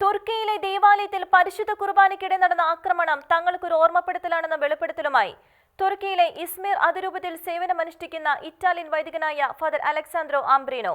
തുർക്കിയിലെ ദേവാലയത്തിൽ പരിശുദ്ധ കുർബാനയ്ക്കിടെ നടന്ന ആക്രമണം തങ്ങൾക്കൊരു ഓർമ്മപ്പെടുത്തലാണെന്ന വെളിപ്പെടുത്തലുമായി. തുർക്കിയിലെ ഇസ്മീർ അതിരൂപത്തിൽ സേവനമനുഷ്ഠിക്കുന്ന ഇറ്റാലിയൻ വൈദികനായ ഫാദർ അലക്സാൻഡ്രോ ആംബ്രീനോ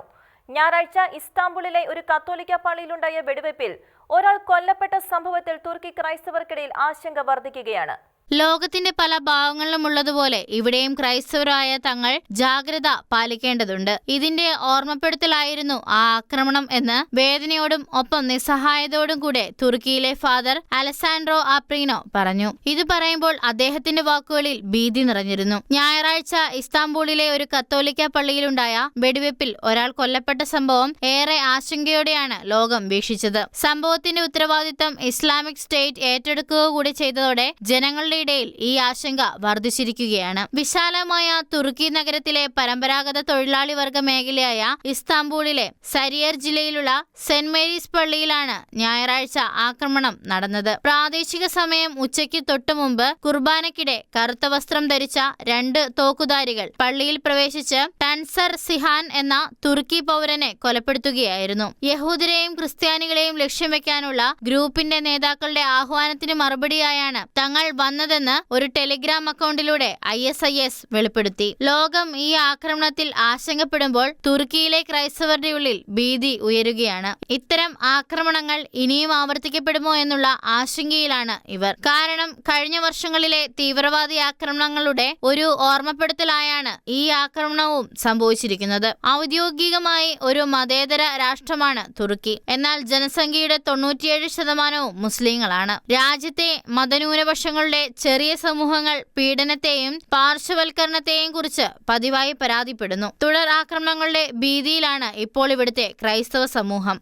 ഞായറാഴ്ച ഇസ്താംബുളിലെ ഒരു കത്തോലിക്ക പള്ളിയിലുണ്ടായ വെടിവെപ്പിൽ ഒരാൾ കൊല്ലപ്പെട്ട സംഭവത്തിൽ തുർക്കി ക്രൈസ്തവർക്കിടയിൽ ആശങ്ക വർദ്ധിക്കുകയാണ്. ലോകത്തിന്റെ പല ഭാഗങ്ങളിലും ഉള്ളതുപോലെ ഇവിടെയും ക്രൈസ്തവരായ തങ്ങൾ ജാഗ്രത പാലിക്കേണ്ടതുണ്ട്. ഇതിന്റെ ഓർമ്മപ്പെടുത്തലായിരുന്നു ആ ആക്രമണം എന്ന് വേദനയോടും ഒപ്പം നിസ്സഹായതയോടും കൂടെ തുർക്കിയിലെ ഫാദർ അലസാൻഡ്രോ ആപ്രീനോ പറഞ്ഞു. ഇത് പറയുമ്പോൾ അദ്ദേഹത്തിന്റെ വാക്കുകളിൽ ഭീതി നിറഞ്ഞിരുന്നു. ഞായറാഴ്ച ഇസ്താംബൂളിലെ ഒരു കത്തോലിക്ക പള്ളിയിലുണ്ടായ വെടിവെപ്പിൽ ഒരാൾ കൊല്ലപ്പെട്ട സംഭവം ഏറെ ആശങ്കയോടെയാണ് ലോകം വീക്ഷിച്ചത്. സംഭവത്തിന്റെ ഉത്തരവാദിത്തം ഇസ്ലാമിക് സ്റ്റേറ്റ് ഏറ്റെടുക്കുക കൂടി ചെയ്തതോടെ ജനങ്ങളുടെ ഇടയിൽ ഈ ആശങ്ക വർദ്ധിച്ചിരിക്കുകയാണ്. വിശാലമായ തുർക്കി നഗരത്തിലെ പരമ്പരാഗത തൊഴിലാളി വർഗ മേഖലയായ ഇസ്താംബൂളിലെ സരിയർ ജില്ലയിലുള്ള സെന്റ് മേരീസ് പള്ളിയിലാണ് ഞായറാഴ്ച ആക്രമണം നടന്നത്. പ്രാദേശിക സമയം ഉച്ചയ്ക്ക് തൊട്ടു മുമ്പ് കുർബാനയ്ക്കിടെ കറുത്ത വസ്ത്രം ധരിച്ച രണ്ട് തോക്കുധാരികൾ പള്ളിയിൽ പ്രവേശിച്ച് ടൻസർ സിഹാൻ എന്ന തുർക്കി പൗരനെ കൊലപ്പെടുത്തുകയായിരുന്നു. യഹൂദരെയും ക്രിസ്ത്യാനികളെയും ലക്ഷ്യം വെക്കാനുള്ള ഗ്രൂപ്പിന്റെ നേതാക്കളുടെ ആഹ്വാനത്തിന് മറുപടിയായാണ് തങ്ങൾ വന്നതെന്ന് ഒരു ടെലിഗ്രാം അക്കൗണ്ടിലൂടെ ഐ എസ് ഐ എസ് വെളിപ്പെടുത്തി. ലോകം ഈ ആക്രമണത്തിൽ ആശങ്കപ്പെടുമ്പോൾ തുർക്കിയിലെ ക്രൈസ്തവരുടെ ഉള്ളിൽ ഭീതി ഉയരുകയാണ്. ഇത്തരം ആക്രമണങ്ങൾ ഇനിയും ആവർത്തിക്കപ്പെടുമോ എന്നുള്ള ആശങ്കയിലാണ് ഇവർ. കാരണം കഴിഞ്ഞ വർഷങ്ങളിലെ തീവ്രവാദി ആക്രമണങ്ങളുടെ ഒരു ഓർമ്മപ്പെടുത്തലായാണ് ഈ ആക്രമണവും സംഭവിച്ചിരിക്കുന്നത്. ഔദ്യോഗികമായി ഒരു മതേതര രാഷ്ട്രമാണ് തുർക്കി. എന്നാൽ ജനസംഖ്യയുടെ തൊണ്ണൂറ്റിയേഴ് ശതമാനവും മുസ്ലിങ്ങളാണ്. രാജ്യത്തെ മതന്യൂനപക്ഷങ്ങളുടെ ചെറിയ സമൂഹങ്ങൾ പീഡനത്തെയും പാർശ്വവൽക്കരണത്തെയും കുറിച്ച് പതിവായി പരാതിപ്പെടുന്നു. തുടർ ആക്രമണങ്ങളുടെ ഭീതിയിലാണ് ഇപ്പോൾ ഇവിടുത്തെ ക്രൈസ്തവ സമൂഹം.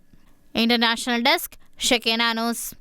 International desk ഷെക്കേനാനോസ്